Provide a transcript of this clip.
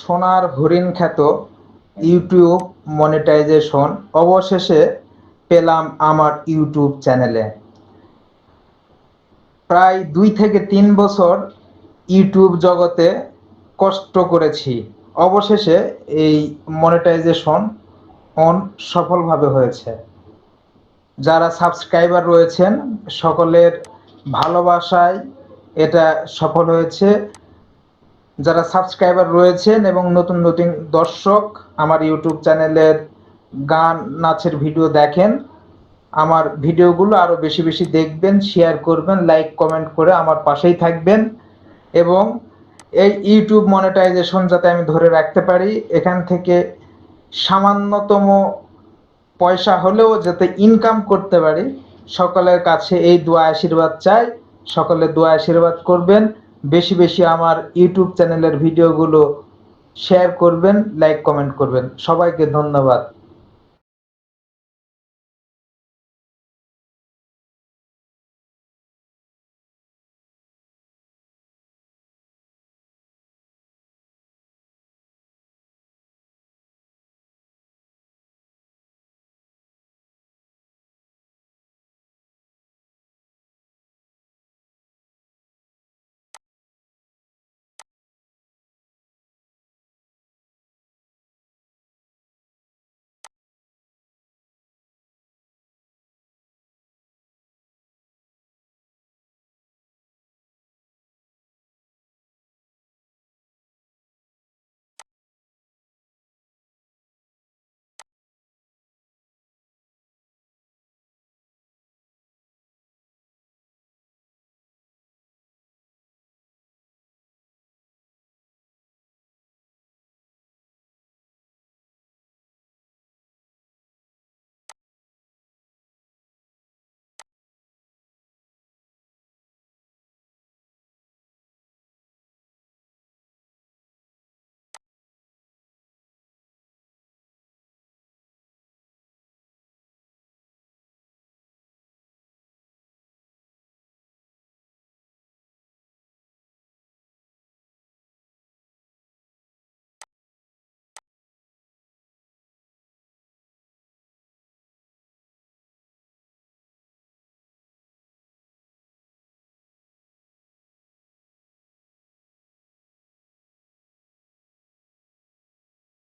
সোনার হরিণ খ্যাত ইউটিউব মনিটাইজেশন। অবশেষে পেলাম আমার ইউটিউব চ্যানেলে। প্রায় দুই থেকে তিন বছর ইউটিউব জগতে কষ্ট করেছি। অবশেষে এই মনিটাইজেশন অন সফলভাবে হয়েছে। যারা সাবস্ক্রাইবার রয়েছেন, সকলের ভালোবাসায় এটা সফল হয়েছে। যারা সাবস্ক্রাইবার রয়েছেন এবং নতুন নতুন দর্শক আমার ইউটিউব চ্যানেলের গান নাচের ভিডিও দেখেন, আমার ভিডিওগুলো আরও বেশি বেশি দেখবেন শেয়ার করবেন লাইক কমেন্ট করে আমার পাশেই থাকবেন এবং এই ইউটিউব মনিটাইজেশন যাতে আমি ধরে রাখতে পারি, এখান থেকে সামান্যতম পয়সা হলেও যাতে ইনকাম করতে পারি, সকলের কাছে এই দোয়া আশীর্বাদ চাই, সকলে দোয়া আশীর্বাদ করবেন। বেশি বেশি আমার ইউটিউব চ্যানেলের ভিডিওগুলো শেয়ার করবেন লাইক কমেন্ট করবেন। সবাইকে ধন্যবাদ।